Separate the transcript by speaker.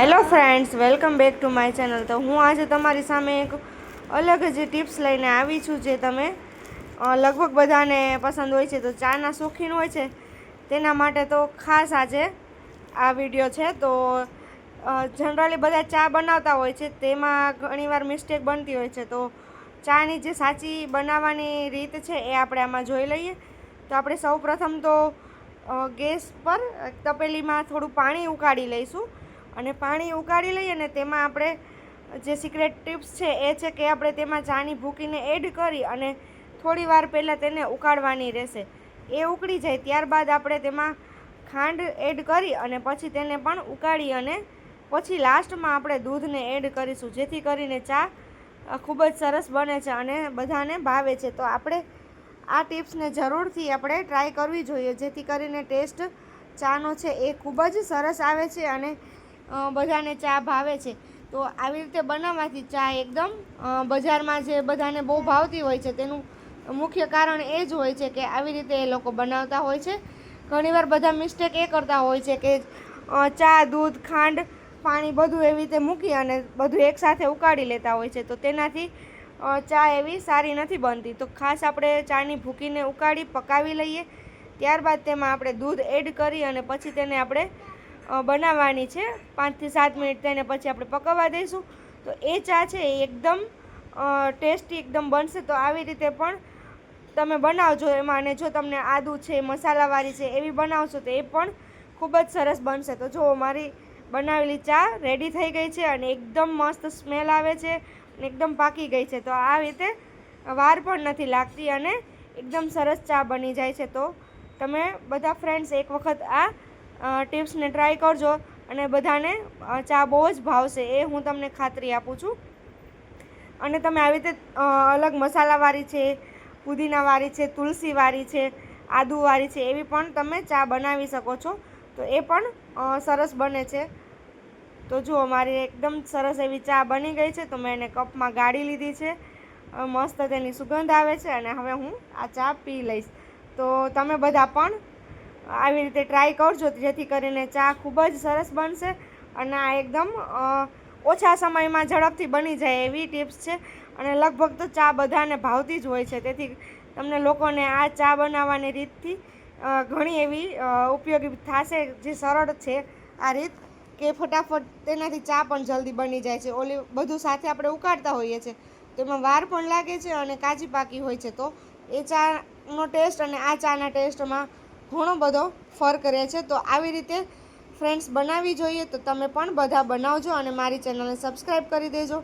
Speaker 1: Hello friends, welcome back to my channel. તો હું આજે તમારી સામે એક અલગ જ ટિપ્સ લઈને આવી છું જે તમે લગભગ બધાને પસંદ હોય છે. તો ચાના શોખીન હોય છે, તેના માટે તો ખાસ આજે આ વીડિયો છે. તો જનરલી બધા ચા બનાવતા હોય છે, તેમાં ઘણીવાર મિસ્ટેક બનતી હોય છે. તો ચાની જે સાચી બનાવવાની રીત છે એ આપણે આમાં જોઈ લઈએ. તો આપણે સૌ પ્રથમ તો ગેસ પર તપેલીમાં થોડું પાણી ઉકાળી લઈશું. અને પાણી ઉકાળી લઈએ ને તેમાં આપણે જે સિક્રેટ ટિપ્સ છે એ છે કે આપણે તેમાં ચાની ભૂકીને એડ કરી અને થોડી વાર પહેલાં તેને ઉકાળવાની રહેશે. એ ઉકળી જાય ત્યારબાદ આપણે તેમાં ખાંડ એડ કરી અને પછી તેને પણ ઉકાળી અને પછી લાસ્ટમાં આપણે દૂધને એડ કરીશું, જેથી કરીને ચા ખૂબ જ સરસ બને છે અને બધાને ભાવે છે. તો આપણે આ ટિપ્સને જરૂરથી આપણે ટ્રાય કરવી જોઈએ, જેથી કરીને ટેસ્ટ ચાનો છે એ ખૂબ જ સરસ આવે છે અને બધાને ચા ભાવે છે. તો આવી રીતે બનાવવાથી ચા એકદમ બજારમાં જે બધાને બહુ ભાવતી હોય છે તેનું મુખ્ય કારણ એ જ હોય છે કે આવી રીતે એ લોકો બનાવતા હોય છે. ઘણીવાર બધા મિસ્ટેક એ કરતા હોય છે કે ચા, દૂધ, ખાંડ, પાણી બધું એવી રીતે મૂકી અને બધું એકસાથે ઉકાળી લેતા હોય છે. તો તેનાથી ચા એવી સારી નથી બનતી. તો ખાસ આપણે ચાની ભૂકીને ઉકાળી પકાવી લઈએ. ત્યારબાદ તેમાં આપણે દૂધ એડ કરી અને પછી તેને આપણે બનાવવાની છે. પાંચથી સાત મિનિટ તેને પછી આપણે પકવવા દઈશું. તો એ ચા છે એ એકદમ ટેસ્ટી એકદમ બનશે. તો આવી રીતે પણ તમે બનાવજો એમાં. અને જો તમને આદુ છે, મસાલાવાળી છે, એવી બનાવશો તો એ પણ ખૂબ જ સરસ બનશે. તો જો મારી બનાવેલી ચા રેડી થઈ ગઈ છે અને એકદમ મસ્ત સ્મેલ આવે છે અને એકદમ પાકી ગઈ છે. તો આ રીતે વાર પણ નથી લાગતી અને એકદમ સરસ ચા બની જાય છે. તો તમે બધા ફ્રેન્ડ્સ એક વખત આ ટિપ્સને ટ્રાય કરજો અને બધાને ચા બહુ જ ભાવશે એ હું તમને ખાતરી આપું છું. અને તમે આવી રીતે અલગ મસાલાવાળી છે, પુદીનાવાળી છે, તુલસીવાળી છે, આદુવાળી છે એવી પણ તમે ચા બનાવી શકો છો. તો એ પણ સરસ બને છે. તો જુઓ મારી એકદમ સરસ એવી ચા બની ગઈ છે તો મેં એને કપમાં ગાળી લીધી છે. મસ્ત તેની સુગંધ આવે છે અને હવે હું આ ચા પી લઈશ. તો તમે બધા પણ આવી રીતે ટ્રાય કરજો, જેથી કરીને ચા ખૂબ જ સરસ બનશે અને આ એકદમ ઓછા સમયમાં ઝડપથી બની જાય એવી ટિપ્સ છે. અને લગભગ તો ચા બધાને ભાવતી જ હોય છે. તેથી તમને લોકોને આ ચા બનાવવાની રીતથી ઘણી એવી ઉપયોગી થશે જે સરળ છે આ રીત કે ફટાફટ તેનાથી ચા પણ જલ્દી બની જાય છે. ઓલી બધું સાથે આપણે ઉકાળતા હોઈએ છીએ તેમાં વાર પણ લાગે છે અને કાચી પાકી હોય છે. તો એ ચાનો ટેસ્ટ અને આ ચાના ટેસ્ટમાં ઘણો બધો ફર્ક રહે છે. તો આવી રીતે ફ્રેન્ડ્સ બનાવવી જોઈએ તો તમે પણ બધા બનાવજો અને મારી ચેનલને સબસ્ક્રાઈબ કરી દેજો.